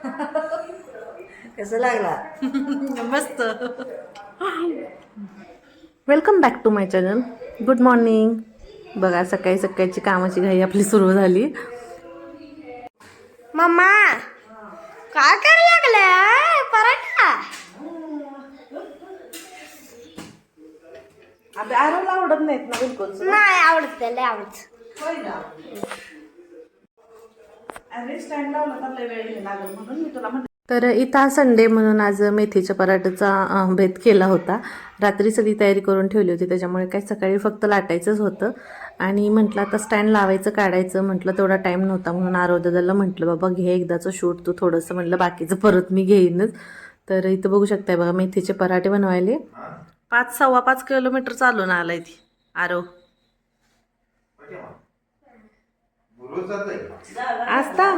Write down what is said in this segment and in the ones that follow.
कसं लागला? मस्त. Welcome back to my channel good morning बघा सकाळी सकाळची कामाची घाई आपली सुरू झाली. मम्मा काय करायला लागलाय? पराठा. आवडत नाहीत ना बिलकुल. नाही आवडत त्याला आवडत. होय ना अरे स्टँड लावला तर लय वेळ लागेल म्हणून मी तुला म्हणते तर इथं संडे म्हणून आज मेथीच्या पराठ्याचा बेत केला होता. रात्री सगळी तयारी करून ठेवली होती त्याच्यामुळे काय सकाळी फक्त लाटायचंच होतं. आणि म्हटलं आता स्टँड लावायचं काढायचं म्हटलं तेवढा टाईम नव्हता म्हणून आरोदादाला म्हटलं बाबा घे एकदाचं शूट तू थोडंसं म्हटलं बाकीचं परत मी घेईनच. तर इथं बघू शकताय बघा मेथीचे पराठे बनवायले. पाच सव्वा पाच किलोमीटर चालून आलाय ती आरो. आस्ता?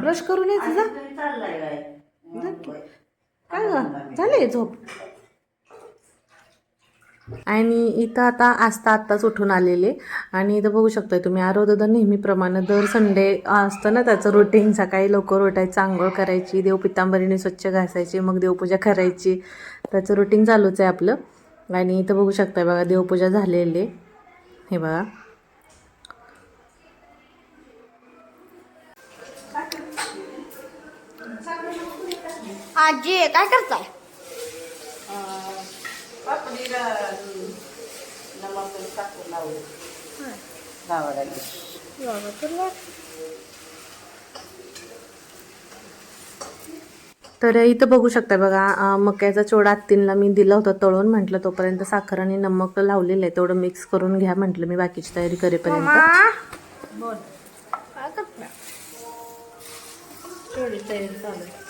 ब्रश करून यायचं जा. चाललाय काय जा की. काय ग? झाले झोप? आणि इथं आता आस्ता आत्ताच उठून आलेले. आणि इथं बघू शकताय तुम्ही आरोदादा नेहमीप्रमाणे दर संडे असतं ना त्याचं रुटीन सकाळी लवकर उठायचं आंघोळ करायची देव पितांबरीने स्वच्छ घासायची मग देवपूजा करायची. त्याचं रुटीन चालूच आहे आपलं. आणि इथं बघू शकताय बघा देवपूजा झालेली आहे. हे बघा. आजी काय करताय? तर इथं बघू शकता बघा मक्याचा चिवडा आत्तींना मी दिला होता तळून म्हटलं तोपर्यंत साखर आणि नमक लावलेलं आहे तेवढं मिक्स करून घ्या म्हटलं मी बाकीची तयारी करेपर्यंत. काय करताय? आता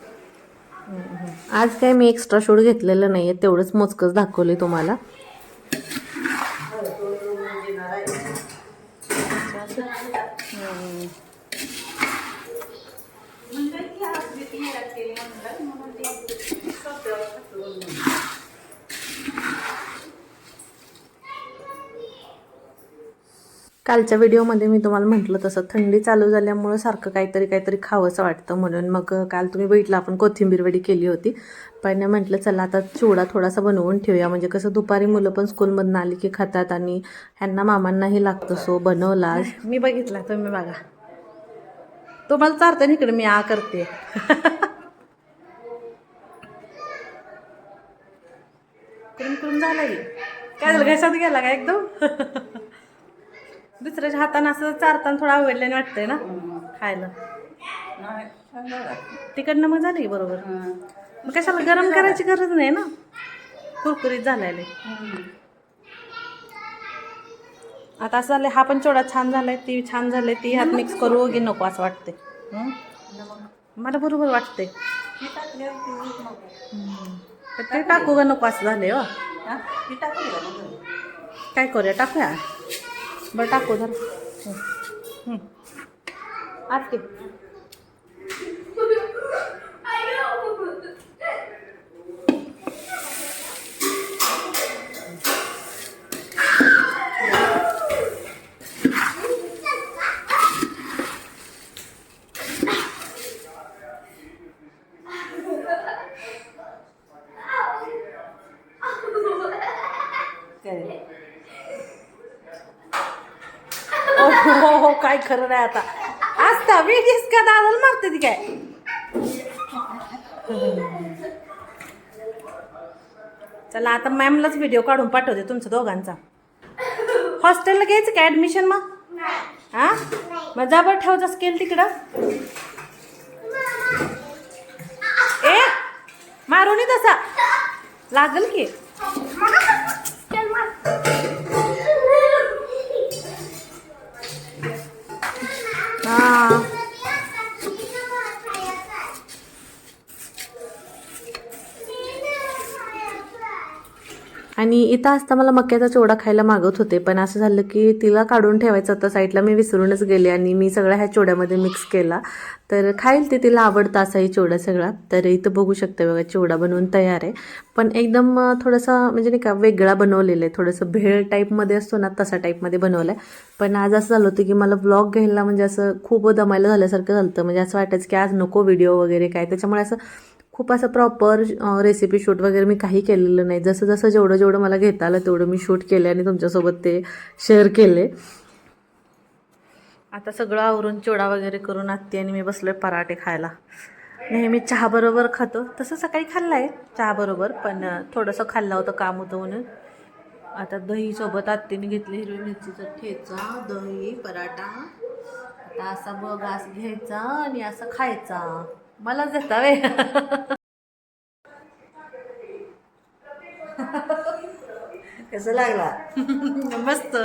आज काय मी एक्स्ट्रा शूट घेतलेलं नाही आहे तेवढंच मोजकंच दाखवले तुम्हाला. कालच्या व्हिडिओमध्ये मी तुम्हाला म्हटलं तसं थंडी चालू झाल्यामुळं सारखं काहीतरी काहीतरी खावंसं वाटतं म्हणून. मग काल तुम्ही बघितलं आपण कोथिंबीर वडी केली होती. पण म्हटलं चला आता चिवडा थोडासा बनवून ठेवूया. म्हणजे कसं दुपारी मुलं पण स्कूलमधून आली की खातात आणि ह्यांना मामांनाही लागतं सो बनवला मी बघितला तुम्ही बघा. तुम्हाला चारतं ना इकडे मी आ करते. झालं काय झालं घशात गेला का एकदम? दुसऱ्याच्या हातानं असं चारताना थोडं आवडल्याने वाटतंय ना खायला. तिकडनं मग झालं बरोबर? मग कशाला गरम करायची गरज नाही ना? कुरकुरीत झालेले. आता असं झालं हा पण चोडा छान झालाय ती छान झाले ती ह्यात मिक्स करू की नको असं वाटते मला बरोबर वाटते ते टाकू का नको असं झाले हो? काय करूया टाकूया? बरं टाकू धर आत हो हो, हो काय खरं नाही आता. असता वेगळीच का दादाला मारते ती काय? चला आता मॅमलाच व्हिडिओ काढून पाठवते तुमच्या दोघांचा. हॉस्टेलला घ्यायचं का ऍडमिशन मग? हा? मग जाबर ठेवचा स्केल तिकडं. ए मारून तसा. लागल की? हा आणि इथं असता मला मक्याचा चिवडा खायला मागत होते पण असं झालं की तिला काढून ठेवायचं होतं साईडला मी विसरूनच गेले आणि मी सगळ्या ह्या चिवड्यामध्ये मिक्स केला. तर खाईल ते तिला आवडतं असाही चिवडा सगळा. तर इथं बघू शकते बघा चिवडा बनवून तयार आहे. पण एकदम थोडंसं थोडासा म्हणजे नाही का वेगळा बनवलेला आहे. थोडंसं भेळ टाईपमध्ये असतो ना तसा टाईपमध्ये बनवला आहे पण आज असं झालं होतं की मला ब्लॉग घ्यायला म्हणजे असं खूप दमायला झाल्यासारखं झालं होतं म्हणजे असं वाटायचं की आज नको व्हिडिओ वगैरे काय. त्याच्यामुळे असं खूप असं प्रॉपर रेसिपी शूट वगैरे मी काही केलेलं नाही. जसं जसं जेवढं जेवढं मला घेता आलं तेवढं मी शूट केले आणि तुमच्यासोबत ते शेअर केले. आता सगळं आवरून चिवडा वगैरे करून आत्ती आणि मी बसलोय पराठे खायला. नेहमी चहाबरोबर खातो. तसं सकाळी खाल्लं आहे चहाबरोबर पण थोडंसं खाल्लं होतं काम होतं म्हणून. आता दहीसोबत आत्तीने घेतले हिरवी मिरचीचा ठेचा दही पराठा. आता असा बघ घास घ्यायचा आणि असा खायचा. मला देता वे. कसं लागला? मस्त.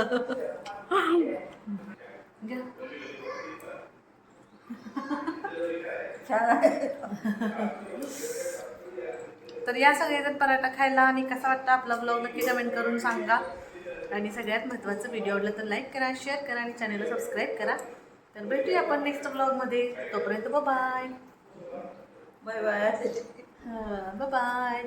तर या सगळ्यात पराठा खायला आणि कसा वाटतं आपला ब्लॉग नक्की कमेंट करून सांगा. आणि सगळ्यात महत्त्वाचं व्हिडिओ आवडला तर लाईक करा शेअर करा आणि चॅनलला सबस्क्राईब करा. तर भेटूया आपण नेक्स्ट ब्लॉगमध्ये तोपर्यंत बाय बाय बाय बाय